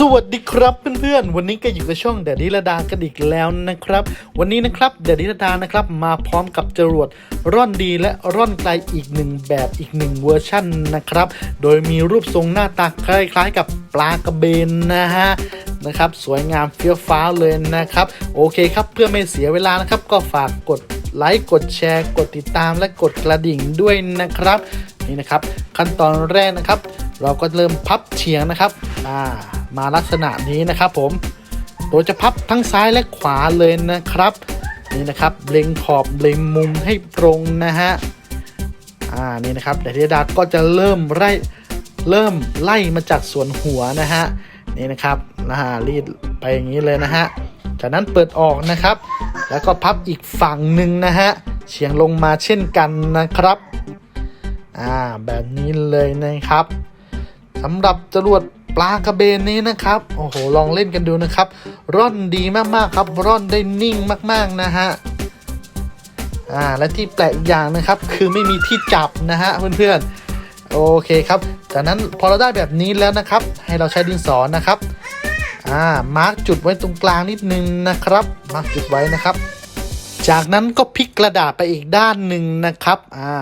สวัสดีครับเพื่อนๆ วันนี้ก็อยู่กับช่องเดดิระดากันอีกแล้วนะครับ วันนี้นะครับเดดิระดานะครับมาพร้อมกับจรวดร่อนดีและร่อนไกลอีกหนึ่งแบบอีกหนึ่งเวอร์ชั่นนะครับ โดยมีรูปทรงหน้าตาคล้ายๆ กับปลากระเบนนะฮะนะครับ สวยงามเฟี้ยวฟ้าวเลยนะครับ โอเคครับเพื่อไม่เสียเวลานะครับ ก็ฝากกดไลค์กดแชร์ กดติดตามและกดกระดิ่งด้วยนะครับนี่นะครับ ขั้นตอนแรกนะครับ เราก็เริ่มพับเฉียงนะครับอ่า มาลักษณะนี้นะครับผมโดยจะพับทั้งซ้ายและขวาเลยนะครับ นี่นะครับเล็งขอบเล็งมุมให้ตรงนะฮะอ่านี่นะครับเดี๋ยวธิดาก็จะเริ่มไล่เริ่มไล่มาจากส่วนหัวนะฮะนี่นะครับนะฮะรีดไปอย่างนี้เลยนะฮะจากนั้นเปิดออกนะครับ แล้วก็พับอีกฝั่งหนึ่งนะฮะเฉียงลงมาเช่นกันนะครับอ่าแบบนี้เลยนะครับสำหรับจรวด ปลากระเบนนี้นะครับ โอ้โห ลองเล่นกันดูนะครับ ร่อนดีมากๆครับ ร่อนได้นิ่งมากๆนะฮะ อ่า และที่แปลกอย่างนะครับ คือไม่มีที่จับนะฮะเพื่อนๆ โอเคครับ จากนั้นพอเราได้แบบนี้แล้วนะครับ ให้เราใช้ดินสอนะครับ อ่า มาร์กจุดไว้ตรงกลางนิดนึงนะครับ มาร์กจุดไว้นะครับ จากนั้นก็พลิกกระดาษไปอีกด้านหนึ่งนะครับ อ่า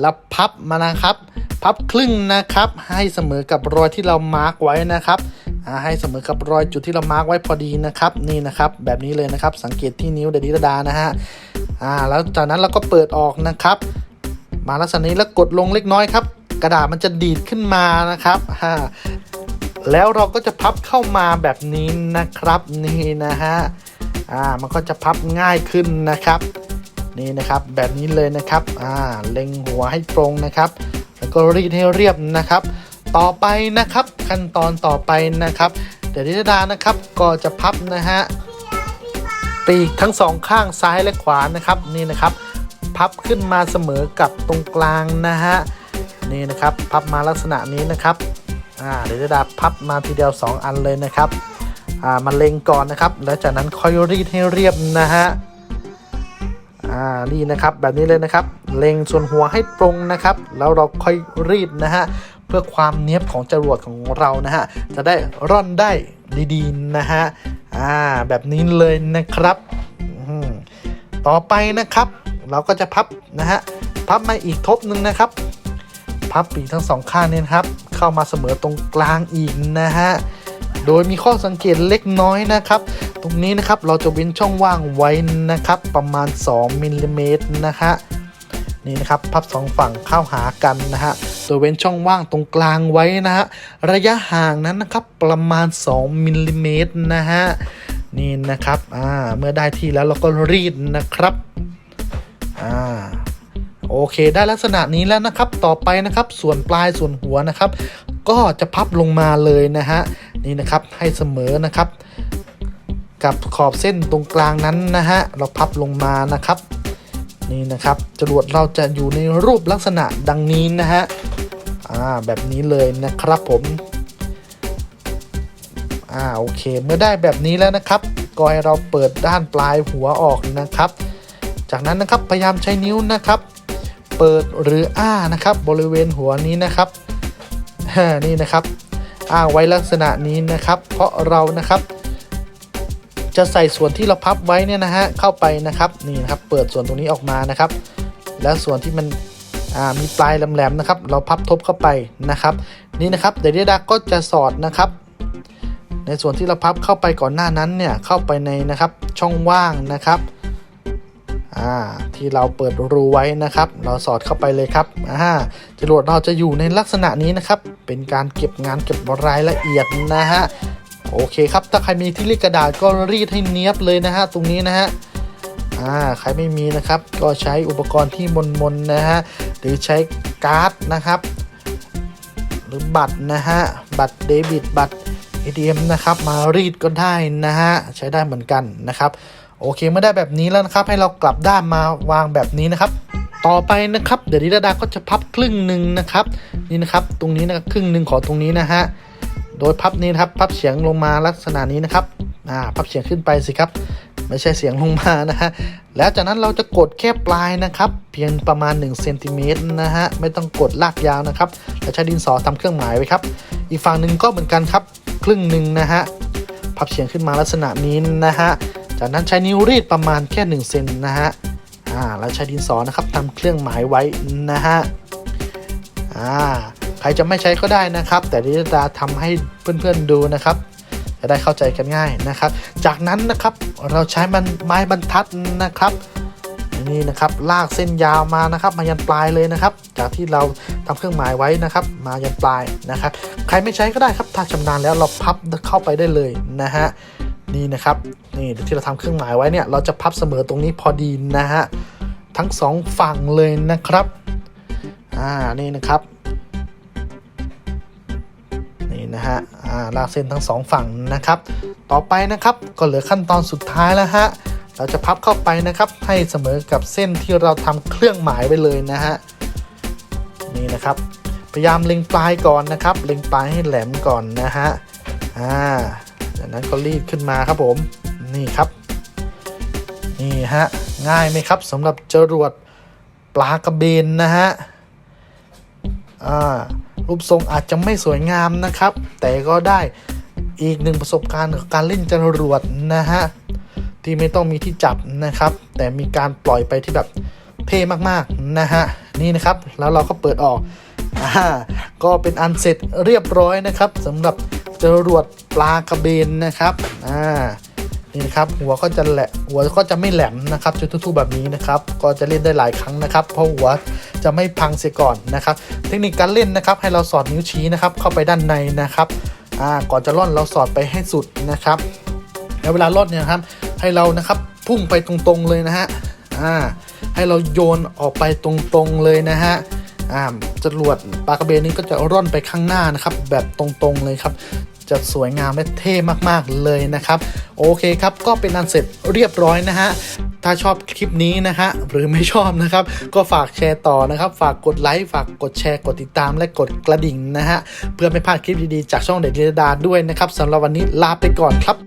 แล้วพับมานะครับ พับครึ่งนะครับ ให้เสมอกับรอยที่เรามาร์กไว้นะครับอ่าให้เสมอกับรอยจุดที่เรามาร์กไว้พอดีนะครับนี่นะครับ แบบนี้เลยนะครับ สังเกตที่นิ้วเดดิดานะฮะอ่าแล้วจากนั้นเราก็เปิดออกนะครับ มาลักษณะนี้แล้วกดลงเล็กน้อยครับ กระดาษมันจะดีดขึ้นมานะครับฮ่าแล้วเราก็จะพับเข้ามาแบบนี้นะครับนี่นะฮะอ่ามันก็จะพับง่ายขึ้นนะครับ นี่นะครับแบบนี้เลยนะครับอ่าเล็งหัวให้ตรงนะครับ แล้วก็รีดให้เรียบนะครับ ต่อไปนะครับขั้นตอนต่อไปนะครับ เดี๋ยวนิดานะครับก็จะพับนะฮะปีกทั้งสองข้างซ้ายและขวานะครับนี่นะครับพับขึ้นมาเสมอกับตรงกลางนะฮะนี่นะครับพับมาลักษณะนี้นะครับอ่าเดี๋ยวนิดาพับมาทีเดียว 2 อันเลยนะครับอ่ามาเล็งก่อนนะครับ แล้วจากนั้นค่อยรีดให้เรียบนะฮะ อ่านี่นะครับแบบนี้เลยนะครับ เล็งส่วนหัวให้ตรงนะครับ แล้วเราค่อยรีดนะฮะเพื่อความเนี้ยบของจรวดของเรานะฮะจะได้ร่อนได้ดีๆนะฮะอ่าแบบนี้เลยนะครับต่อไปนะครับ เราก็จะพับนะฮะพับมาอีกทบหนึ่งนะครับ พับปีกทั้งสองข้างเนี่ยครับ เข้ามาเสมอตรงกลางอีกนะฮะโดยมีข้อสังเกตเล็กน้อยนะครับ ตรงนี้นะครับเราจะเว้นช่องว่างไว้นะครับ ประมาณ 2มิลลิเมตรนะฮะนี่นะครับพับสองฝั่งเข้าหากันนะฮะโดยเว้นช่องว่างตรงกลางไว้นะฮะระยะห่างนั้นนะครับประมาณ 2มิลลิเมตรนะฮะนี่นะครับอ่าเมื่อได้ที่แล้วเราก็รีดนะครับอ่าโอเค ได้ลักษณะนี้แล้วนะครับ ต่อไปนะครับ ส่วนปลายส่วนหัวนะครับ ก็จะพับลงมาเลยนะฮะนี่นะครับให้เสมอนะครับ กับขอบเส้นตรงกลางนั้นนะฮะเราพับลงมานะครับ นี่นะครับจรวดเราจะอยู่ในรูปลักษณะดังนี้นะฮะอ่าแบบนี้เลยนะครับผมอ่าโอเค เมื่อได้แบบนี้แล้วนะครับ ก็ให้เราเปิดด้านปลายหัวออกนะครับ จากนั้นนะครับพยายามใช้นิ้วนะครับ เปิดหรืออ้านะครับ บริเวณหัวนี้นะครับนี่นะครับอ้าไว้ลักษณะนี้นะครับ เพราะเรานะครับ จะใส่ส่วนที่เราพับไว้เนี่ยนะฮะเข้าไปนะครับนี่นะครับเปิดส่วนตรงนี้ออกมานะครับ แล้วส่วนที่มันมีปลายแหลมๆนะครับ เราพับทบเข้าไปนะครับ นี่นะครับเดยวดาก็จะสอดนะครับ ในส่วนที่เราพับเข้าไปก่อนหน้านั้นเนี่ยเข้าไปในนะครับช่องว่างนะครับที่เราเปิดรูไว้นะครับ เราสอดเข้าไปเลยครับอ่าจรวดเราจะอยู่ในลักษณะนี้นะครับ เป็นการเก็บงานเก็บรายละเอียดนะฮะ โอเคครับ ถ้าใครมีที่รีดกระดาษก็รีดให้เนียบเลยนะฮะตรงนี้นะฮะอ่าใครไม่มีนะครับ ก็ใช้อุปกรณ์ที่มนมนๆนะฮะหรือใช้การ์ดนะครับ หรือบัตรนะฮะบัตรเดบิตบัตร ATM นะครับมารีดก็ได้นะฮะใช้ได้เหมือนกันนะครับ โอเคเมื่อได้แบบนี้แล้วนะครับ ให้เรากลับด้านมาวางแบบนี้นะครับต่อไปนะครับ เดี๋ยวนิดาก็จะพับครึ่งหนึ่งนะครับ นี่นะครับ ตรงนี้นะครับครึ่งหนึ่งของตรงนี้นะฮะ โดยพับนี้นะครับพับเฉียงลงมาลักษณะนี้นะครับอ่าพับเฉียงขึ้นไปสิครับ ไม่ใช่เสียงลงมานะฮะแล้วจากนั้นเราจะกดแค่ปลายนะครับ เพียงประมาณ1เซนติเมตรนะฮะไม่ต้องกดลากยาวนะครับแล้วใช้ดินสอทำเครื่องหมายไว้ครับ อีกฝั่งหนึ่งก็เหมือนกันครับครึ่งหนึ่งนะฮะพับเฉียงขึ้นมาลักษณะนี้นะฮะจากนั้นใช้นิ้วรีดประมาณแค่1เซนนะฮะอ่าแล้วใช้ดินสอนะครับทำเครื่องหมายไว้นะฮะอ่า ใครจะไม่ใช้ก็ได้นะครับ แต่ดิจิตาทำให้เพื่อนๆดูนะครับ จะได้เข้าใจกันง่ายนะครับ จากนั้นนะครับเราใช้มันไม้บรรทัดนะครับนี่นะครับลากเส้นยาวมานะครับมายันปลายเลยนะครับ จากที่เราทำเครื่องหมายไว้นะครับ มายันปลายนะครับ ใครไม่ใช้ก็ได้ครับ ถ้าชำนาญแล้วเราพับเข้าไปได้เลยนะฮะนี่นะครับนี่ที่เราทำเครื่องหมายไว้เนี่ยเราจะพับเสมอตรงนี้พอดีนะฮะทั้งสองฝั่งเลยนะครับอ่านี่นะครับ นะฮะลากเส้นทั้งสองฝั่งนะครับ ต่อไปนะครับก็เหลือขั้นตอนสุดท้ายแล้วฮะเราจะพับเข้าไปนะครับ ให้เสมอกับเส้นที่เราทำเครื่องหมายไว้เลยนะฮะนี่นะครับ พยายามเล็งปลายก่อนนะครับ เล็งปลายให้แหลมก่อนนะฮะอ่าจากนั้นก็รีดขึ้นมาครับผมนี่ครับนี่ฮะง่ายไหมครับสำหรับจรวดปลากระเบนนะฮะอ่า รูปทรงอาจจะไม่สวยงามนะครับ แต่ก็ได้อีกหนึ่งประสบการณ์กับการเล่นจรวดนะฮะที่ไม่ต้องมีที่จับนะครับ แต่มีการปล่อยไปที่แบบเท่มากๆนะฮะนี่นะครับแล้วเราก็เปิดออกอ่าก็เป็นอันเสร็จเรียบร้อยนะครับสำหรับจรวดปลากระเบนนะครับอ่านี่นะครับหัวก็จะแหละหัวก็จะไม่แหลมนะครับจุดทู่ๆแบบนี้นะครับ ก็จะเล่นได้หลายครั้งนะครับ เพราะหัว จะไม่พังเสียก่อนนะครับ เทคนิคการเล่นนะครับ ให้เราสอดนิ้วชี้นะครับ เข้าไปด้านในนะครับก่อนจะล่อนเราสอดไปให้สุดนะครับ แล้วเวลาล่อนเนี่ยครับ ให้เรานะครับพุ่งไปตรงๆเลยนะฮะให้เราโยนออกไปตรงๆเลยนะฮะจรวดปลากระเบนนี้ก็จะร่อนไปข้างหน้านะครับ แบบตรงๆเลยครับจะสวยงามและเท่มากๆเลยนะครับ โอเคครับ ก็เป็นอันเสร็จเรียบร้อยนะฮะ ถ้าชอบคลิปนี้นะฮะหรือไม่ชอบนะครับ ก็ฝากแชร์ต่อนะครับ ฝากกดไลค์ฝากกดแชร์กดติดตามและกดกระดิ่งนะฮะเพื่อไม่พลาดคลิปดีๆจากช่องเด็ดดีดาด้วยนะครับสำหรับวันนี้ลาไปก่อนครับ